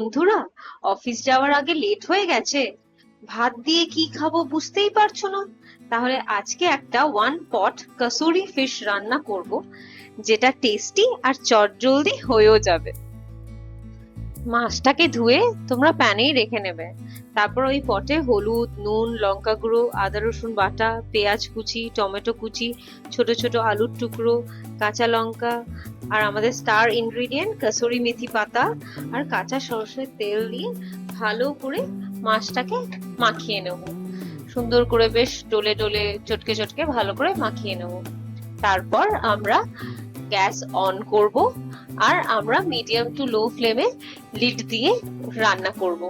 বন্ধুরা, অফিস যাওয়ার আগে লেট হয়ে গেছে। ভাত দিয়ে কি খাব বুঝতেই পারছ না? তাহলে আজকে একটা ওয়ান পট কসুরি ফিশ রান্না করব, যেটা টেস্টি আর চটজলদি হয়েও যাবে। মাছটাকে ধুয়ে তোমরা প্যানেই রেখে নেবে। তারপর ওই পটে হলুদ, নুন, লঙ্কা গুঁড়ো, আদা, রসুন বাটা, পেঁয়াজ কুচি, টমেটো কুচি, ছোট ছোট আলুর টুকরো, কাঁচা লঙ্কা আর আমাদের স্টার ইনগ্রিডিয়েন্ট কাসুরি মেথি পাতা আর কাঁচা সরষের তেল দিয়ে ভালো করে মাছটাকে মাখিয়ে নেব। সুন্দর করে বেশ ডলে ডলে, চটকে চটকে ভালো করে মাখিয়ে নেব। তারপর আমরা গ্যাস অন করব। আর আমরা মিডিয়াম টু লো ফ্লেমে লিড দিয়ে রান্না করব।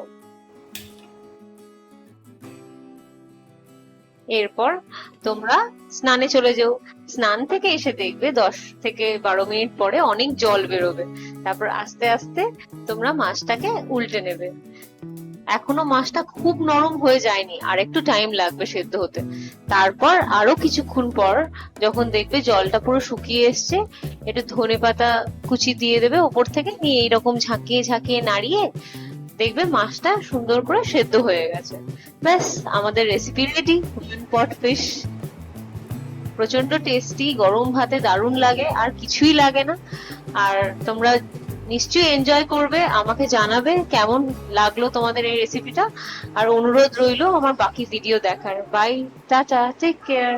এরপর তোমরা স্নানে চলে যাও। স্নান থেকে এসে দেখবে দশ থেকে বারো মিনিট পরে অনেক জল বেরোবে। তারপর আস্তে আস্তে তোমরা মাছটাকে উল্টে নেবে। এখনও মাছটা খুব নরম হয়ে যায়নি, আর একটু টাইম লাগবে সেদ্ধ হতে। তারপর আরও কিছুক্ষণ পর যখন দেখবে জলটা পুরো শুকিয়ে এসছে, একটু ধনে পাতা কুচি দিয়ে দেবে ওপর থেকে, নিয়ে এইরকম ঝাঁকিয়ে ঝাঁকিয়ে নাড়িয়ে দেখবে মাছটা সুন্দর করে সেদ্ধ হয়ে গেছে। ব্যাস, আমাদের রেসিপি রেডি পট ফিশ প্রচণ্ড টেস্টি গরম ভাতে দারুণ লাগে, আর কিছুই লাগে না। আর তোমরা নিশ্চয়ই এনজয় করবে, আমাকে জানাবে কেমন লাগল তোমাদের এই রেসিপিটা আর অনুরোধ রইল আমার বাকি ভিডিও দেখার। By tata take care